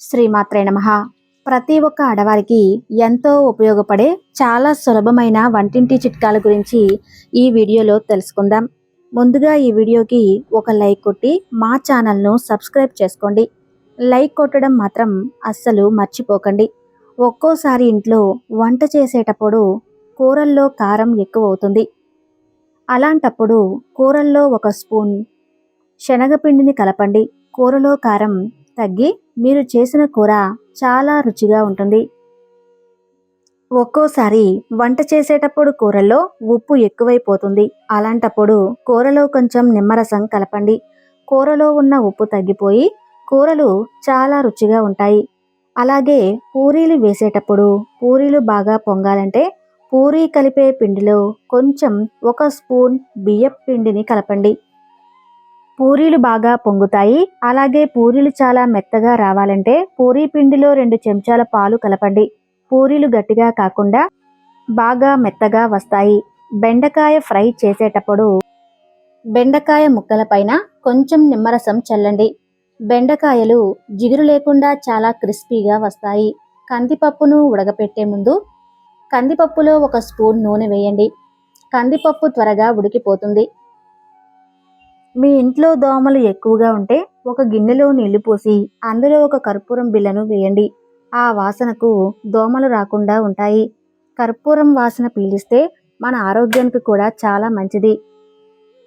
శ్రీమాత్రే నమ. ప్రతి ఒక్క ఆడవారికి ఎంతో ఉపయోగపడే చాలా సులభమైన వంటింటి చిట్కాల గురించి ఈ వీడియోలో తెలుసుకుందాం. ముందుగా ఈ వీడియోకి ఒక లైక్ కొట్టి మా ఛానల్ను సబ్స్క్రైబ్ చేసుకోండి. లైక్ కొట్టడం మాత్రం అస్సలు మర్చిపోకండి. ఒక్కోసారి ఇంట్లో వంట చేసేటప్పుడు కూరల్లో కారం ఎక్కువ అవుతుంది అలాంటప్పుడు కూరల్లో ఒక స్పూన్ శనగపిండిని కలపండి. కూరలో కారం తగ్గి మీరు చేసిన కూర చాలా రుచిగా ఉంటుంది. ఒక్కోసారి వంట చేసేటప్పుడు కూరల్లో ఉప్పు ఎక్కువైపోతుంది. అలాంటప్పుడు కూరలో కొంచెం నిమ్మరసం కలపండి. కూరలో ఉన్న ఉప్పు తగ్గిపోయి కూరలు చాలా రుచిగా ఉంటాయి. అలాగే పూరీలు వేసేటప్పుడు పూరీలు బాగా పొంగాలంటే పూరీ కలిపే పిండిలో కొంచెం ఒక స్పూన్ బియ్యం పిండిని కలపండి. పూరీలు బాగా పొంగుతాయి. అలాగే పూరీలు చాలా మెత్తగా రావాలంటే పూరీ పిండిలో రెండు చెంచాల పాలు కలపండి. పూరీలు గట్టిగా కాకుండా బాగా మెత్తగా వస్తాయి. బెండకాయ ఫ్రై చేసేటప్పుడు బెండకాయ ముక్కల పైన కొంచెం నిమ్మరసం చల్లండి. బెండకాయలు జిగురు లేకుండా చాలా క్రిస్పీగా వస్తాయి. కందిపప్పును ఉడకపెట్టే ముందు కందిపప్పులో ఒక స్పూన్ నూనె వేయండి. కందిపప్పు త్వరగా ఉడికిపోతుంది. మీ ఇంట్లో దోమలు ఎక్కువగా ఉంటే ఒక గిన్నెలో నీళ్ళు పోసి అందులో ఒక కర్పూరం బిళ్ళను వేయండి. ఆ వాసనకు దోమలు రాకుండా ఉంటాయి. కర్పూరం వాసన పీలిస్తే మన ఆరోగ్యానికి కూడా చాలా మంచిది.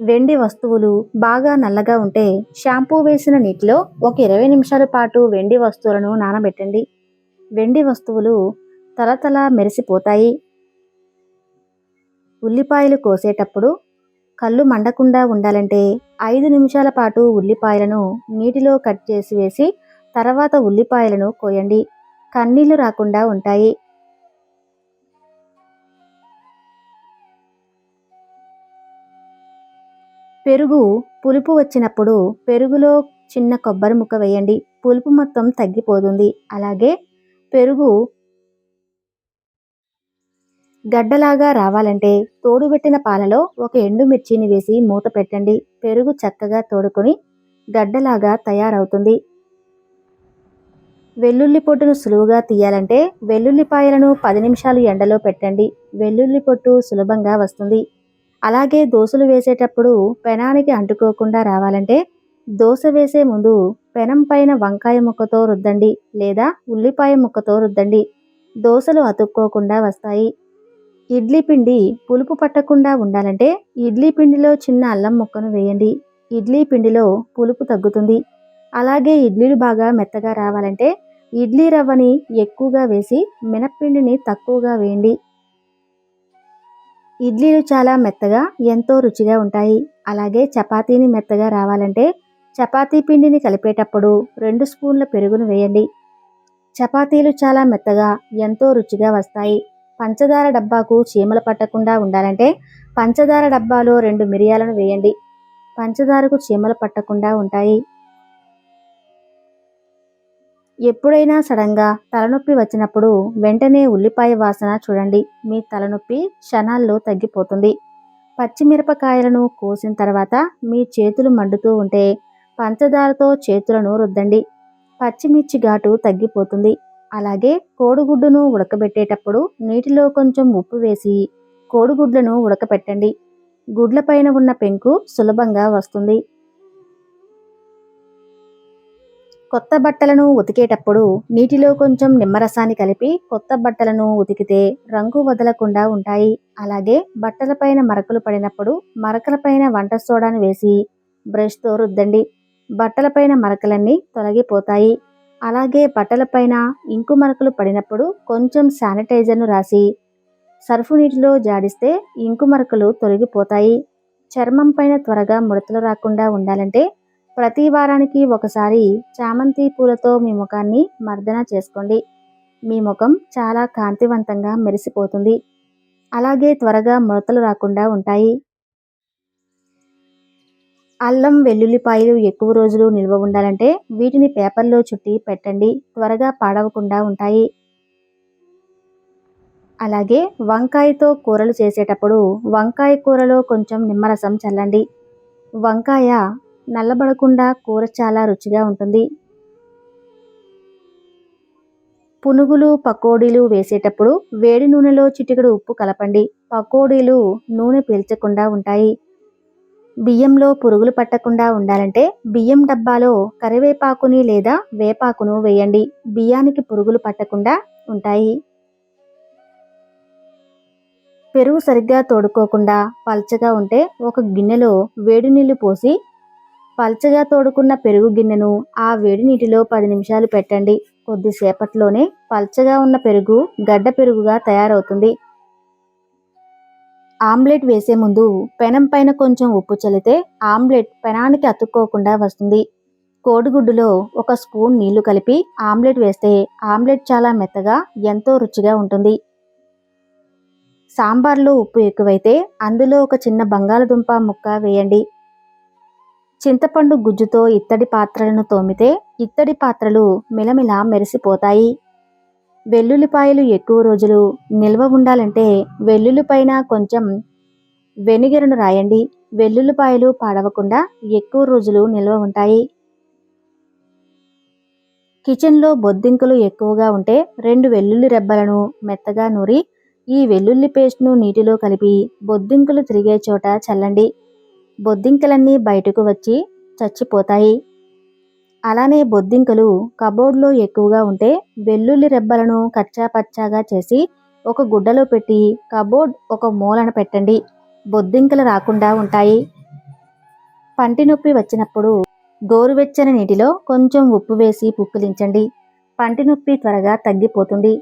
వెండి వస్తువులు బాగా నల్లగా ఉంటే షాంపూ వేసిన నీటిలో ఒక ఇరవై నిమిషాల పాటు వెండి వస్తువులను నానబెట్టండి. వెండి వస్తువులు తలతల మెరిసిపోతాయి. ఉల్లిపాయలు కోసేటప్పుడు కళ్ళు మండకుండా ఉండాలంటే ఐదు నిమిషాల పాటు ఉల్లిపాయలను నీటిలో కట్ చేసి వేసి తర్వాత ఉల్లిపాయలను కోయండి. కన్నీళ్ళు రాకుండా ఉంటాయి. పెరుగు పులుపు వచ్చినప్పుడు పెరుగులో చిన్న కొబ్బరి ముక్క వేయండి. పులుపు మొత్తం తగ్గిపోతుంది. అలాగే పెరుగు గడ్డలాగా రావాలంటే తోడుబెట్టిన పాలలో ఒక ఎండుమిర్చిని వేసి మూత పెట్టండి. పెరుగు చక్కగా తోడుకొని గడ్డలాగా తయారవుతుంది. వెల్లుల్లి పొట్టును సులువుగా తీయాలంటే వెల్లుల్లిపాయలను పది నిమిషాలు ఎండలో పెట్టండి. వెల్లుల్లి పొట్టు సులభంగా వస్తుంది. అలాగే దోశలు వేసేటప్పుడు పెనానికి అంటుకోకుండా రావాలంటే దోశ వేసే ముందు పెనం పైన వంకాయ ముక్కతో రుద్దండి లేదా ఉల్లిపాయ ముక్కతో రుద్దండి. దోశలు అతుక్కోకుండా వస్తాయి. ఇడ్లీ పిండి పులుపు పట్టకుండా ఉండాలంటే ఇడ్లీ పిండిలో చిన్న అల్లం ముక్కను వేయండి. ఇడ్లీ పిండిలో పులుపు తగ్గుతుంది. అలాగే ఇడ్లీలు బాగా మెత్తగా రావాలంటే ఇడ్లీ రవ్వని ఎక్కువగా వేసి మినప్పిండిని తక్కువగా వేయండి. ఇడ్లీలు చాలా మెత్తగా ఎంతో రుచిగా ఉంటాయి. అలాగే చపాతీని మెత్తగా రావాలంటే చపాతీ పిండిని కలిపేటప్పుడు రెండు స్పూన్ల పెరుగును వేయండి. చపాతీలు చాలా మెత్తగా ఎంతో రుచిగా వస్తాయి. పంచదార డబ్బాకు చీమలు పట్టకుండా ఉండాలంటే పంచదార డబ్బాలో రెండు మిరియాలను వేయండి. పంచదారకు చీమలు పట్టకుండా ఉంటాయి. ఎప్పుడైనా సడన్గా తలనొప్పి వచ్చినప్పుడు వెంటనే ఉల్లిపాయ వాసన చూడండి. మీ తలనొప్పి క్షణాల్లో తగ్గిపోతుంది. పచ్చిమిరపకాయలను కోసిన తర్వాత మీ చేతులు మండుతూ ఉంటే పంచదారతో చేతులను రుద్దండి. పచ్చిమిర్చి ఘాటు తగ్గిపోతుంది. అలాగే కోడిగుడ్డును ఉడకబెట్టేటప్పుడు నీటిలో కొంచెం ఉప్పు వేసి కోడిగుడ్లను ఉడకపెట్టండి. గుడ్లపైన ఉన్న పెంకు సులభంగా వస్తుంది. కొత్త బట్టలను ఉతికేటప్పుడు నీటిలో కొంచెం నిమ్మరసాన్ని కలిపి కొత్త బట్టలను ఉతికితే రంగు వదలకుండా ఉంటాయి. అలాగే బట్టలపైన మరకలు పడినప్పుడు మరకలపైన వంట సోడాను వేసి బ్రష్తో రుద్దండి. బట్టలపైన మరకలన్నీ తొలగిపోతాయి. అలాగే బట్టలపైన ఇంకు మరకలు పడినప్పుడు కొంచెం శానిటైజర్ను రాసి సర్ఫు నీటిలో జాడిస్తే ఇంకు మరకలు తొలగిపోతాయి. చర్మం పైన త్వరగా ముడతలు రాకుండా ఉండాలంటే ప్రతి వారానికి ఒకసారి చామంతి పూలతో మీ ముఖాన్ని మర్దన చేసుకోండి. మీ ముఖం చాలా కాంతివంతంగా మెరిసిపోతుంది. అలాగే త్వరగా ముడతలు రాకుండా ఉంటాయి. అల్లం వెల్లుల్లిపాయలు ఎక్కువ రోజులు నిల్వ ఉండాలంటే వీటిని పేపర్లో చుట్టి పెట్టండి. త్వరగా పాడవకుండా ఉంటాయి. అలాగే వంకాయతో కూరలు చేసేటప్పుడు వంకాయ కూరలో కొంచెం నిమ్మరసం చల్లండి. వంకాయ నల్లబడకుండా కూర చాలా రుచిగా ఉంటుంది. పునుగులు పకోడీలు వేసేటప్పుడు వేడి నూనెలో చిటికెడు ఉప్పు కలపండి. పకోడీలు నూనె పీల్చకుండా ఉంటాయి. బియ్యంలో పురుగులు పట్టకుండా ఉండాలంటే బియ్యం డబ్బాలో కరివేపాకుని లేదా వేపాకును వేయండి. బియ్యానికి పురుగులు పట్టకుండా ఉంటాయి. పెరుగు సరిగ్గా తోడుకోకుండా పల్చగా ఉంటే ఒక గిన్నెలో వేడి నీళ్ళు పోసి పల్చగా తోడుకున్న పెరుగు గిన్నెను ఆ వేడి నీటిలో పది నిమిషాలు పెట్టండి. కొద్దిసేపట్లోనే పల్చగా ఉన్న పెరుగు గడ్డ పెరుగుగా తయారవుతుంది. ఆమ్లెట్ వేసే ముందు పెనం పైన కొంచెం ఉప్పు చల్లితే ఆమ్లెట్ పెనానికి అతుక్కోకుండా వస్తుంది. కోడిగుడ్డులో ఒక స్పూన్ నీళ్ళు కలిపి ఆమ్లెట్ వేస్తే ఆమ్లెట్ చాలా మెత్తగా ఎంతో రుచిగా ఉంటుంది. సాంబార్లో ఉప్పు ఎక్కువైతే అందులో ఒక చిన్న బంగాళదుంప ముక్క వేయండి. చింతపండు గుజ్జుతో ఇత్తడి పాత్రలను తోమితే ఇత్తడి పాత్రలు మిలమిల మెరిసిపోతాయి. వెల్లుల్లిపాయలు ఎక్కువ రోజులు నిల్వ ఉండాలంటే వెల్లుల్లిపైన కొంచెం వెనిగరును రాయండి. వెల్లుల్లిపాయలు పాడవకుండా ఎక్కువ రోజులు నిల్వ ఉంటాయి. కిచెన్లో బొద్దింకలు ఎక్కువగా ఉంటే రెండు వెల్లుల్లి రెబ్బలను మెత్తగా నూరి ఈ వెల్లుల్లి పేస్ట్ను నీటిలో కలిపి బొద్దింకలు తిరిగే చోట చల్లండి. బొద్దింకలన్నీ బయటకు వచ్చి చచ్చిపోతాయి. అలానే బొద్దింకలు కబోర్డ్లో ఎక్కువగా ఉంటే వెల్లుల్లి రెబ్బలను కచ్చా పచ్చాగా చేసి ఒక గుడ్డలో పెట్టి కబోర్డ్ ఒక మూలన పెట్టండి. బొద్దింకలు రాకుండా ఉంటాయి. పంటి నొప్పి వచ్చినప్పుడు గోరువెచ్చని నీటిలో కొంచెం ఉప్పు వేసి పుక్కిలించండి. పంటి నొప్పి త్వరగా తగ్గిపోతుంది.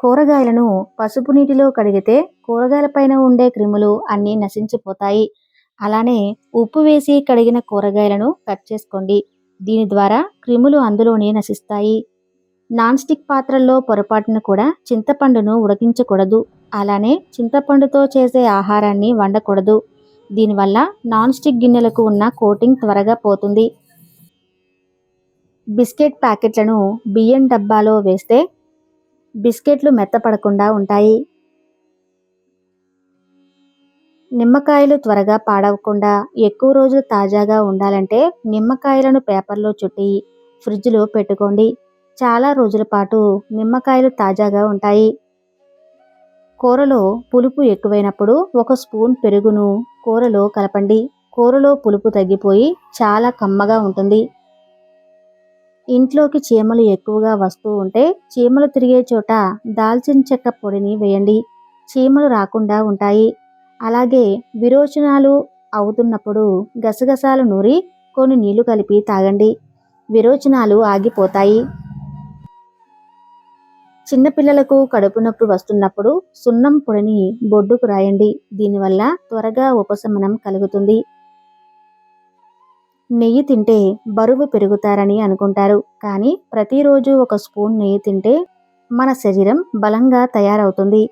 కూరగాయలను పసుపు నీటిలో కడిగితే కూరగాయలపైన ఉండే క్రిములు అన్నీ నశించిపోతాయి. అలానే ఉప్పు వేసి కడిగిన కూరగాయలను కట్ చేసుకోండి. దీని ద్వారా క్రిములు అందులోనే నశిస్తాయి. నాన్ స్టిక్ పాత్రల్లో పొరపాటున కూడా చింతపండును ఉడికించకూడదు. అలానే చింతపండుతో చేసే ఆహారాన్ని వండకూడదు. దీనివల్ల నాన్ స్టిక్ గిన్నెలకు ఉన్న కోటింగ్ త్వరగా పోతుంది. బిస్కెట్ ప్యాకెట్లను బియ్యం డబ్బాలో వేస్తే బిస్కెట్లు మెత్తపడకుండా ఉంటాయి. నిమ్మకాయలు త్వరగా పాడవకుండా ఎక్కువ రోజులు తాజాగా ఉండాలంటే నిమ్మకాయలను పేపర్లో చుట్టి ఫ్రిడ్జ్లో పెట్టుకోండి. చాలా రోజుల పాటు నిమ్మకాయలు తాజాగా ఉంటాయి. కూరలో పులుపు ఎక్కువైనప్పుడు ఒక స్పూన్ పెరుగును కూరలో కలపండి. కూరలో పులుపు తగ్గిపోయి చాలా కమ్మగా ఉంటుంది. ఇంట్లోకి చీమలు ఎక్కువగా వస్తూ ఉంటే చీమలు తిరిగే చోట దాల్చిన చెక్క పొడిని వేయండి. చీమలు రాకుండా ఉంటాయి. అలాగే విరోచనాలు అవుతున్నప్పుడు గసగసాలు నూరి కొన్ని నీళ్ళు కలిపి తాగండి. విరోచనాలు ఆగిపోతాయి. చిన్నపిల్లలకు కడుపు నొప్పి వస్తున్నప్పుడు సున్నం పొడిని బొడ్డుకు రాయండి. దీనివల్ల త్వరగా ఉపశమనం కలుగుతుంది. నెయ్యి తింటే బరువు పెరుగుతారని అనుకుంటారు. కానీ ప్రతిరోజు ఒక స్పూన్ నెయ్యి తింటే మన శరీరం బలంగా తయారవుతుంది.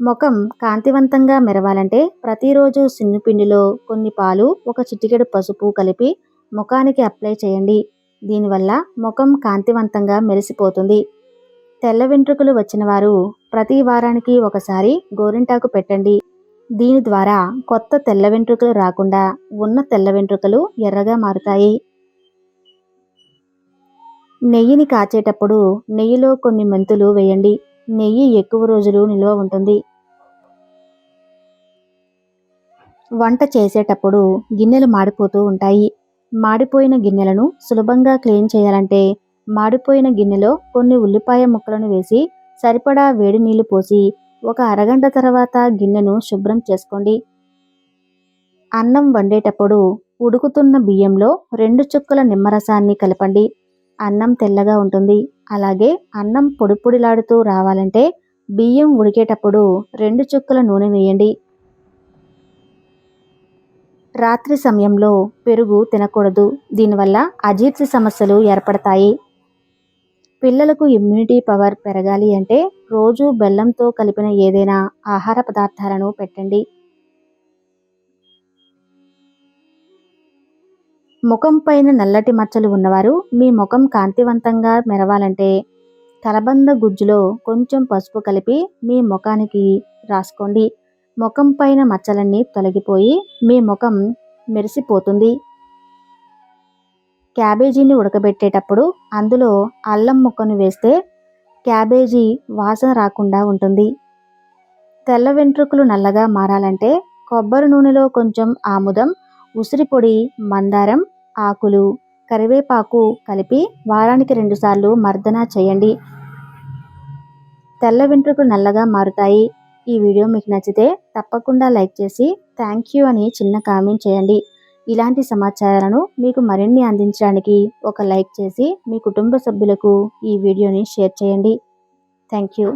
ముఖం కాంతివంతంగా మెరవాలంటే ప్రతిరోజు సిన్నుపిండిలో కొన్ని పాలు ఒక చిటికెడు పసుపు కలిపి ముఖానికి అప్లై చేయండి. దీనివల్ల ముఖం కాంతివంతంగా మెరిసిపోతుంది. తెల్ల వెంట్రుకలు వచ్చిన వారు ప్రతి వారానికి ఒకసారి గోరింటాకు పెట్టండి. దీని ద్వారా కొత్త తెల్ల వెంట్రుకలు రాకుండా ఉన్న తెల్ల వెంట్రుకలు ఎర్రగా మారుతాయి. నెయ్యిని కాచేటప్పుడు నెయ్యిలో కొన్ని మెంతులు వేయండి. నెయ్యి ఎక్కువ రోజులు నిల్వ ఉంటుంది. వంట చేసేటప్పుడు గిన్నెలు మాడిపోతూ ఉంటాయి. మాడిపోయిన గిన్నెలను సులభంగా క్లీన్ చేయాలంటే మాడిపోయిన గిన్నెలో కొన్ని ఉల్లిపాయ ముక్కలను వేసి సరిపడా వేడి నీళ్ళు పోసి ఒక అరగంట తర్వాత గిన్నెను శుభ్రం చేసుకోండి. అన్నం వండేటప్పుడు ఉడుకుతున్న బియ్యంలో రెండు చుక్కల నిమ్మరసాన్ని కలపండి. అన్నం తెల్లగా ఉంటుంది. అలాగే అన్నం పొడిపొడిలాడుతూ రావాలంటే బియ్యం ఉడికేటప్పుడు రెండు చుక్కల నూనె వేయండి. రాత్రి సమయంలో పెరుగు తినకూడదు. దీనివల్ల అజీర్తి సమస్యలు ఏర్పడతాయి. పిల్లలకు ఇమ్యూనిటీ పవర్ పెరగాలి అంటే రోజు బెల్లంతో కలిపిన ఏదైనా ఆహార పదార్థాలను పెట్టండి. ముఖం పైన నల్లటి మచ్చలు ఉన్నవారు మీ ముఖం కాంతివంతంగా మెరవాలంటే కలబంద గుజ్జులో కొంచెం పసుపు కలిపి మీ ముఖానికి రాసుకోండి. ముఖం పైన మచ్చలన్నీ తొలగిపోయి మీ ముఖం మెరిసిపోతుంది. క్యాబేజీని ఉడకబెట్టేటప్పుడు అందులో అల్లం ముక్కను వేస్తే క్యాబేజీ వాసన రాకుండా ఉంటుంది. తెల్ల వెంట్రుకలు నల్లగా మారాలంటే కొబ్బరి నూనెలో కొంచెం ఆముదం ఉసిరి పొడి మందారం ఆకులు కరివేపాకు కలిపి వారానికి రెండుసార్లు మర్దన చేయండి. తెల్ల వెంట్రుకలు నల్లగా మారుతాయి. ఈ వీడియో మీకు నచ్చితే తప్పకుండా లైక్ చేసి థ్యాంక్ యూ అని చిన్న కామెంట్ చేయండి. ఇలాంటి సమాచారాలను మీకు మరిన్ని అందించడానికి ఒక లైక్ చేసి మీ కుటుంబ సభ్యులకు ఈ వీడియోని షేర్ చేయండి. Thank you.